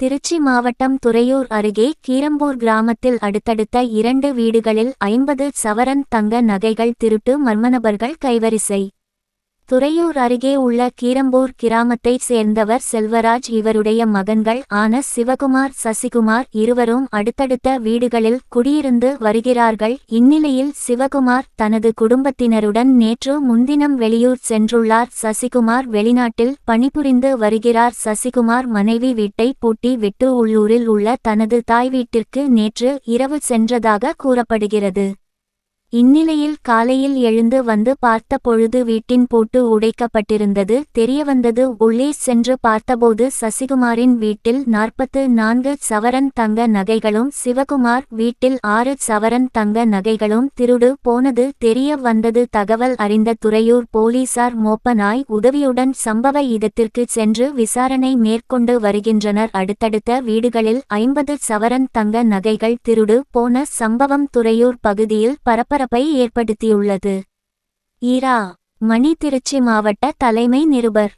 திருச்சி மாவட்டம் துறையூர் அருகே கீரம்பூர் கிராமத்தில் அடுத்தடுத்த இரண்டு வீடுகளில் ஐம்பது சவரன் தங்க நகைகள் திருட்டு மர்மநபர்கள் கைவரிசை. துறையூர் அருகே உள்ள கீரம்பூர் கிராமத்தைச் சேர்ந்தவர் செல்வராஜ் இவருடைய மகன்கள் ஆன சிவகுமார் சசிகுமார் இருவரும் அடுத்தடுத்த வீடுகளில் குடியிருந்து வருகிறார்கள். இந்நிலையில் சிவகுமார் தனது குடும்பத்தினருடன் நேற்று முன்தினம் வெளியூர் சென்றுள்ளார். சசிகுமார் வெளிநாட்டில் பணிபுரிந்து வருகிறார். சசிகுமார் மனைவி வீட்டை பூட்டி விட்டு உள்ளூரில் உள்ள தனது தாய் வீட்டிற்கு நேற்று இரவு சென்றதாக கூறப்படுகிறது. இந்நிலையில் காலையில் எழுந்து வந்து பார்த்த பொழுது வீட்டின் பூட்டு உடைக்கப்பட்டிருந்தது. தெரியவந்தது உள்ளே சென்று பார்த்தபோது சசிகுமாரின் வீட்டில் நாற்பத்து நான்கு சவரன் தங்க நகைகளும் சிவகுமார் வீட்டில் ஆறு சவரன் தங்க நகைகளும் திருடு போனது. தெரிய வந்தது தகவல் அறிந்த துறையூர் போலீசார் மோப்பனாய் உதவியுடன் சம்பவ இடத்திற்கு சென்று விசாரணை மேற்கொண்டு வருகின்றனர். அடுத்தடுத்த வீடுகளில் ஐம்பது சவரன் தங்க நகைகள் திருடு போன சம்பவம் துறையூர் பகுதியில் பரபரப்பை ஏற்படுத்தியுள்ளது. ஈரா மணி திருச்சி மாவட்ட தலைமை நிருபர்.